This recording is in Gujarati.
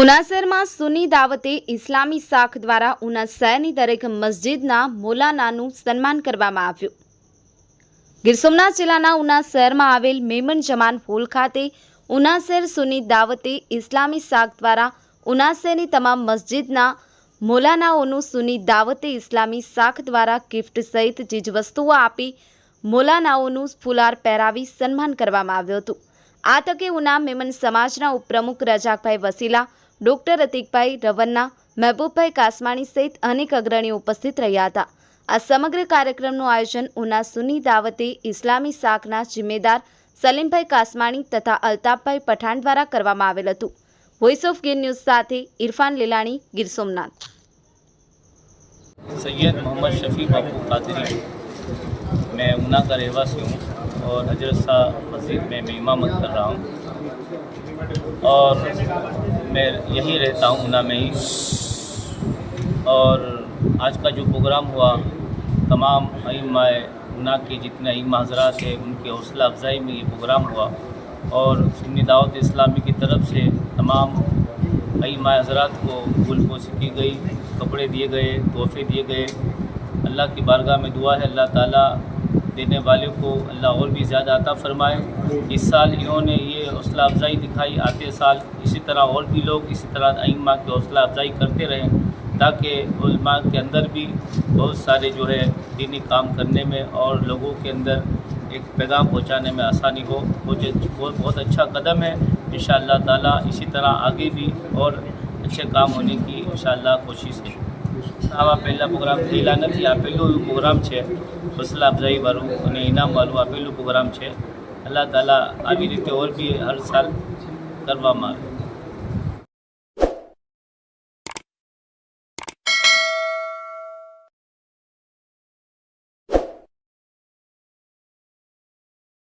ઉના સુની દાવતે ઇસ્લામી શાખ દ્વારા ઉના શહેરની દરેક મસ્જિદના મૌલાનાનું સન્માન કરવામાં આવ્યું. ગીર સોમનાથ જિલ્લાના ઉના શહેરમાં આવેલ મેમન જમાન હોલ ખાતે ઉના સુની દાવતે ઇસ્લામી શાખ દ્વારા ઉના તમામ મસ્જિદના મૌલાનાઓનું સુની દાવતે ઇસ્લામી શાખ દ્વારા ગિફ્ટ સહિત ચીજવસ્તુઓ આપી મૌલાનાઓનું ફુલાર પહેરાવી સન્માન કરવામાં આવ્યું હતું. આ તકે ઉના મેમન સમાજના ઉપપ્રમુખ રજાકભાઈ વસીલા ડોક્ટર અતિકભાઈ રવન્ના મહેબૂબભાઈ કાસમાણી સહિત અનેક અગ્રણીઓ ઉપસ્થિત રહ્યા હતા આ સમગ્ર કાર્યક્રમનું આયોજન ઉના સુન્ની દાવતે ઇસ્લામી શાખના જિમ્મેદાર સલીમભાઈ કાસમાણી તથા અલ્તાફભાઈ પઠાણ દ્વારા કરવામાં આવેલ હતું વોઇસ ઓફ ગીર ન્યૂઝ સાથે ઇરફાન લીલાણી ગીર સોમનાથ सैयद मोहम्मद शफ़ी बापू कादरी मैं ऊना का रहवासी हूँ اور حضرت صاحب مسجد میں میں امامت کر رہا ہوں۔ اور میں یہی رہتا ہوں اونا میں ہی۔ اور آج کا جو پروگرام ہوا، تمام ایمائے اونا کے جتنے علم حضرات ہیں، ان کے حوصلہ افزائی میں یہ پروگرام ہوا۔ اور سنی دعوت اسلامی کی طرف سے تمام علماء حضرات کو گل پوشی کی گئی، کپڑے دیے گئے، تحفے دیے گئے۔ اللہ کی بارگاہ میں دعا ہے، اللہ تعالیٰ دینے والوں کو اللہ اور بھی زیادہ عطا فرمائے۔ اس سال انہوں نے یہ حوصلہ افزائی دکھائی۔ آتے سال اسی طرح اور بھی لوگ اسی طرح ائمہ کی حوصلہ افزائی کرتے رہیں تاکہ علماء کے اندر بھی بہت سارے جو ہے دینی کام کرنے میں اور لوگوں کے اندر ایک پیغام پہنچانے میں آسانی ہو۔ بہت بہت اچھا قدم ہے۔ ان شاء اللہ تعالیٰ اسی طرح آگے بھی اور اچھے کام ہونے کی ان شاء اللہ کوشش ہے۔ આવા પહેલા પ્રોગ્રામ થયેલા નથી. આ પહેલું પ્રોગ્રામ છે. હૌસલા અફઝાઈવાળું અને ઇનામવાળું આ પહેલું પ્રોગ્રામ છે. અલ્લાહ તાલા આવી રીતે ઓર બી હર સાલ કરવામાં આવે.